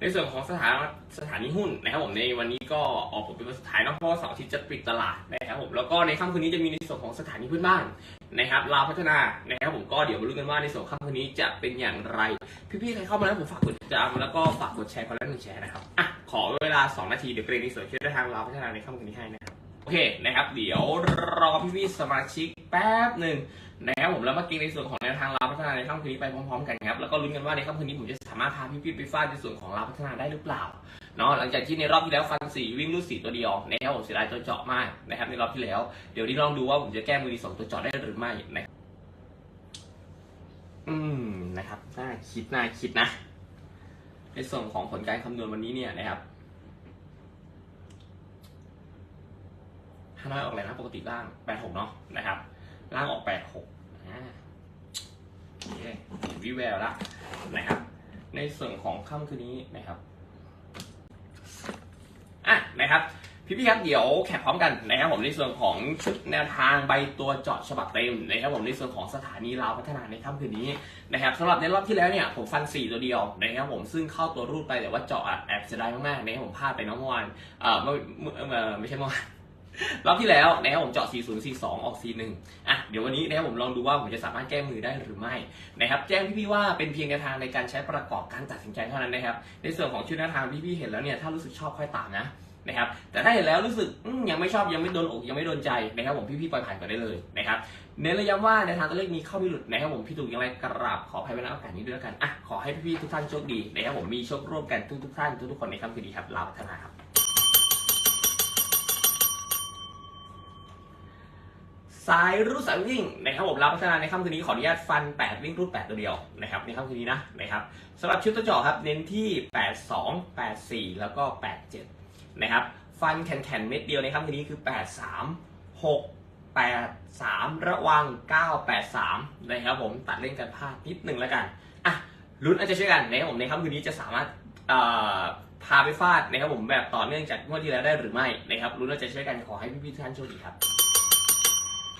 ในส่วนของสถานสถานีหุ้นนะครับผมในวันนี้ก็ออกผลเป็นวันสุดท้ายนอะเพราะว่าเสาร์อาทิตย์จะปิดตลาดนะครับผมแล้วก็ในค่ำคืนนี้จะมีในส่วนของสถานีพื้นบ้านนะครับลาวพัฒนานะครับผมก็เดี๋ยวมาลุ้นกันว่าในส่วนค่ำคืนนี้จะเป็นอย่างไร พี่ๆใครเข้ามาแล้วผมฝากกดติดตามแล้วก็ฝากกดแชร์คนละหนึ่งแชร์นะครับอะขอเวลา 2 นาทีเดี๋ยวเกรดในส่วนที่ได้ทางลาวพัฒนาในค่ำคืนนี้ให้นะครับโอเคนะครับ เดี๋ยวรอพี่ๆสมาชิกแป๊บหนึ่ง นะครับผมแล้วมาเก็งในส่วนของแนวทางลาวพัฒนาในค่ำคืนนี้ไปพร้อมๆกันครับแล้วก็ลุ้นกันว่าในค่ำคืนนี้ผมจะสามารถพาพี่ๆไปฟาดในส่วนของลาวพัฒนาได้หรือเปล่าเนาะหลังจากที่ในรอบที่แล้วฟันสี่วิ่งรูดสี่ตัวเดียวนะครับผมเสียดายตัวเจาะมากนะครับในรอบที่แล้ว เดี๋ยวนี้ลองดูว่าผมจะแก้มือดีสองตัวเจาะได้หรือไม่นะครับอืมนะครับน่าคิดน่าคิดนะ ในส่วนของผลการคำนวณวันนี้เนี่ยนะครับห้าน้อยออกแรงนะปกติล่างแปดหกเนาะนะครับ ล่างออกแปดหกอ่วิแววแล้วนะครับ ในส่วนของค่ำคืนนี้นะครับอะนะครับพี่ๆครับเดี๋ยวแคปพร้อมกันนะครับผมในส่วนของชุดแนวทางใบตัวเจาะฉบับเต็มนะครับผมในส่วนของสถานีลาวพัฒนาในค่ำคืนนี้นะครับสำหรับในรอบที่แล้วเนี่ยผมฟัน 4 ตัวเดียวนะครับผมซึ่งเข้าตัวรูดไปแต่ว่าเจาะอะแอบเสียดายมากๆนะครับผมพลาดไปเนาะเมื่อวานเอ่อไม่ไม่ใช่เมื่อวาน รอบที่แล้วนะครับผมเจาะ 4042 ออก 41 อะ เดี๋ยววันนี้นะครับผมลองดูว่าผมจะสามารถแก้มือได้หรือไม่นะครับ แจ้งพี่ๆว่าเป็นเพียงแนวทางในการใช้ประกอบการตัดสินใจเท่านั้นนะครับ ในส่วนของชุดแนวทางพี่ๆเห็นแล้วเนี่ยถ้ารู้สึกชอบค่อยตามนะนะครับแต่ถ้าเห็นแล้วรู้สึกยังไม่ชอบยังไม่โดนอกยังไม่โดนใจนะครับผมพี่ๆปล่อยผ่านไปได้เลยนะครับเน้นระย้ำว่าในทางตัวเลขมีเข้าไม่หลุดนะครับผมพี่ตู่ยังไงกราบขออภัยไว้ณโอกาสนี้ด้วยแล้วกันอะขอให้พี่ๆทุกท่านโชคดีนะครับผมมีโชคร่วมกันทุกๆท่านทุกๆคนในค่ำคืนนี้ครับลาพัฒนาครับ สายรูดสายวิ่งนะครับผมรับพัฒนาในค่ำคืนนี้ขออนุญาตฟัน 8 วิ่งรูด 8 ตัวเดียวนะครับในค่ำคืนนี้นะนะครับสำหรับชุดตัวเจาะครับเน้นที่ 82 84 แล้วก็ 87 นะครับ ฟันแข็งๆเม็ดเดียวในค่ำคืนนี้คือ 83 6 8 3 ระวัง 983 นะครับผมตัดเล่นกันพลาดนิดหนึ่งแล้วกันอะลุ้นอาจจะช่วยกันนะครับผมในค่ำคืนนี้จะสามารถเอ่อพาไปฟาดนะครับผมแบบต่อเนื่องจากงวดที่แล้วได้หรือไม่นะครับลุ้นอาจจะช่วยกันขอให้พี่ๆทุกท่านโชคดีครับ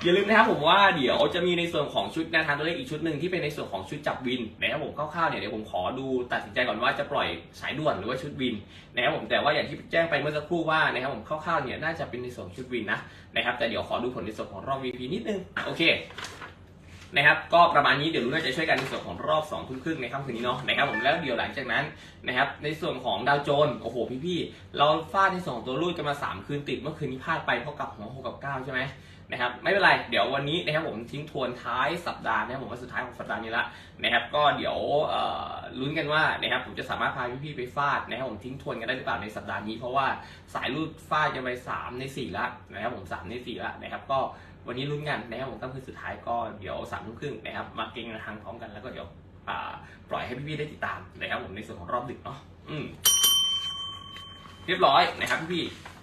อย่าลืมนะครับผมว่าเดี๋ยวจะมีในส่วนของชุดแนวทางตัวเลขอีกชุดหนึ่งที่เป็นในส่วนของชุดจับวินนะครับผมคร่าวๆเนี่ยเดี๋ยวผมขอดูตัดสินใจก่อนว่าจะปล่อยสายด่วนหรือว่าชุดวินนะครับผมแต่ว่าอย่างที่แจ้งไปเมื่อสักครู่ว่านะครับผมคร่าวๆเนี่ยน่าจะเป็นในส่วนชุดวินนะนะครับแต่เดี๋ยวขอดูผลในส่วนของรอบ VP นิดนึงโอเค นะครับก็ประมาณนี้เดี๋ยวรู้นจะช่วยกันในส่วนของรอบ2องทุ่มครึ่งในค่ำคืนนี้เนาะนะครับผมแล้วเดี๋ยวหลังจากนั้นนะครับในส่วนของดาวโจนส์โอ้โหพี่ๆเราฟาดในส่วนของตัวรูดกันมา 3 คืนติดเมื่อคืนนี้พลาดไปเพราะกลับหัวหกกับเก้าใช่ไหมนะครับไม่เป็นไรเดี๋ยววันนี้นะครับผมทิ้งทวนท้ายสัปดาห์นะครับผมวันสุดท้ายของสัปดาห์นี้ละนะครับก็เดี๋ยวลุ้นกันว่านะครับผมจะสามารถพาพี่ๆไปฟาดนะครับผมทิ้งทวนกันได้หรือเปล่าในสัปดาห์นี้เพราะว่าสายรูดฟาดกันไปสามในสี่ละนะครับผมสามในสี่ละนะครับก็ วันนี้ลุ้นกันนะครับผมตั้งคืนสุดท้ายก็เดี๋ยวสามทุ่มครึ่งนะครับมาเก่งทางพร้อมกันแล้วก็เดี๋ยวปล่อยให้พี่ๆได้ติดตามนะครับผมในส่วนของรอบดึกเนาะเรียบร้อยนะครับพี่ๆ